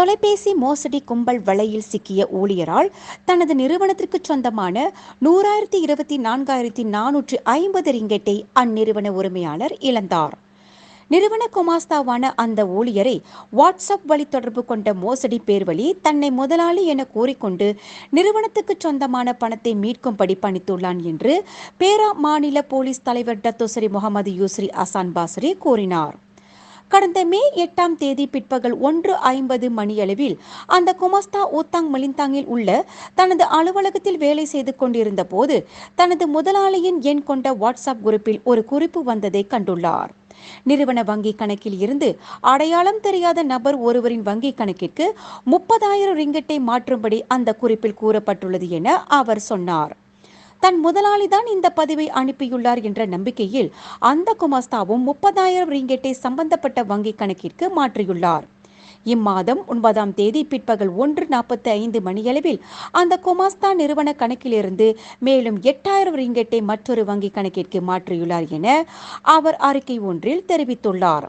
தொலைபேசி மோசடி கும்பல் வலையில் சிக்கிய ஊழியரால் தனது நிறுவனத்திற்கு சொந்தமான நூறாயிரத்தி இருபத்தி நான்காயிரத்தி நானூற்று ஐம்பது ரிங்கெட்டை அந்நிறுவன உரிமையாளர் இழந்தார். நிறுவன குமாஸ்தாவான அந்த ஊழியரை வாட்ஸ்அப் வழி தொடர்பு கொண்ட மோசடி பேர்வழி தன்னை முதலாளி என கூறிக்கொண்டு நிறுவனத்துக்கு சொந்தமான பணத்தை மீட்கும்படி பணித்துள்ளான் என்று பேரா மாநில போலீஸ் தலைவர் டத்துசரி முகமது யூஸ்ரி அசான் பாசரி கூறினார். கடந்த மே எட்டாம் தேதி பிற்பகல் ஒன்று ஐம்பது மணியளவில் அந்த குமஸ்தா ஊத்தாங் மலிந்தாங்கில் உள்ள தனது அலுவலகத்தில் வேலை செய்து கொண்டிருந்த போது தனது முதலாளியின் எண் கொண்ட வாட்ஸ்அப் குரூப்பில் ஒரு குறிப்பு வந்ததை கண்டுள்ளார். நிறுவன வங்கி கணக்கில் இருந்து அடையாளம் தெரியாத நபர் ஒருவரின் வங்கி கணக்கிற்கு முப்பதாயிரம் ரிங்கெட்டை மாற்றும்படி அந்த குறிப்பில் கூறப்பட்டுள்ளது என அவர் சொன்னார். தன் முதலாளிதான் இந்த பதிவை அனுப்பியுள்ளார் என்ற நம்பிக்கையில் அந்த குமாஸ்தாவும் முப்பதாயிரம் ரிங்கெட்டை சம்பந்தப்பட்ட வங்கி கணக்கிற்கு மாற்றியுள்ளார். இம்மாதம் ஒன்பதாம் தேதி பிற்பகல் ஒன்று நாற்பத்தி ஐந்து மணியளவில் அந்த குமாஸ்தா நிறுவன கணக்கிலிருந்து மேலும் எட்டாயிரம் ரிங்கெட்டை மற்றொரு வங்கி கணக்கிற்கு மாற்றியுள்ளார் என அவர் அறிக்கை ஒன்றில் தெரிவித்துள்ளார்.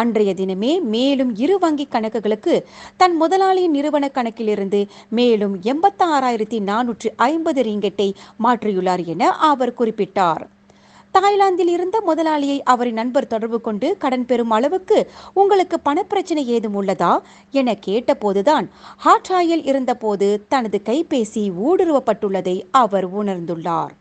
அன்றைய தினமே மேலும் இரு வங்கி கணக்குகளுக்கு தன் முதலாளியின் நிறுவன கணக்கிலிருந்து மேலும் எண்பத்தாறாயிரத்தி நானூற்றி நானூற்று ஐம்பது ரிங்கெட்டை மாற்றியுள்ளார் என அவர் குறிப்பிட்டார். தாய்லாந்தில் இருந்த முதலாளியை அவரின் நண்பர் தொடர்பு கொண்டு கடன் பெறும் அளவுக்கு உங்களுக்கு பணப்பிரச்சனை ஏதும் உள்ளதா என கேட்டபோதுதான் ஹாட்ராயில் இருந்தபோது தனது கைபேசி ஊடுருவப்பட்டுள்ளதை அவர் உணர்ந்துள்ளார்.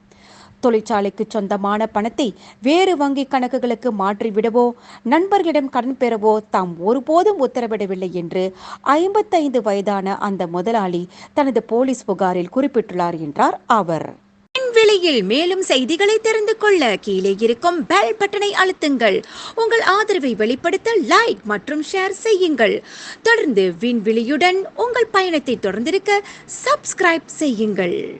தொழிற்சாலைக்கு சொந்தமான பணத்தை வேறு வங்கி கணக்குகளுக்கு மாற்றிவிடவோ நண்பர்களிடம் கடன் பெறவோ தாம் ஒருபோதும் உத்தரவிடவில்லை என்று ஐம்பத்தைந்து வயதான அந்த முதலாளி தனது போலீஸ் புகாரில் குறிப்பிட்டுள்ளார் என்றார் அவர். விலையில் மேலும் செய்திகளை தெரிந்து கொள்ள கீழே இருக்கும் பெல் பட்டனை அழுத்துங்கள். உங்கள் ஆதரவை வெளிப்படுத்த லைக் மற்றும் ஷேர் செய்யுங்கள். தொடர்ந்து விண்வெளியுடன் உங்கள் பயணத்தை தொடர்ந்திருக்க சப்ஸ்கிரைப் செய்யுங்கள்.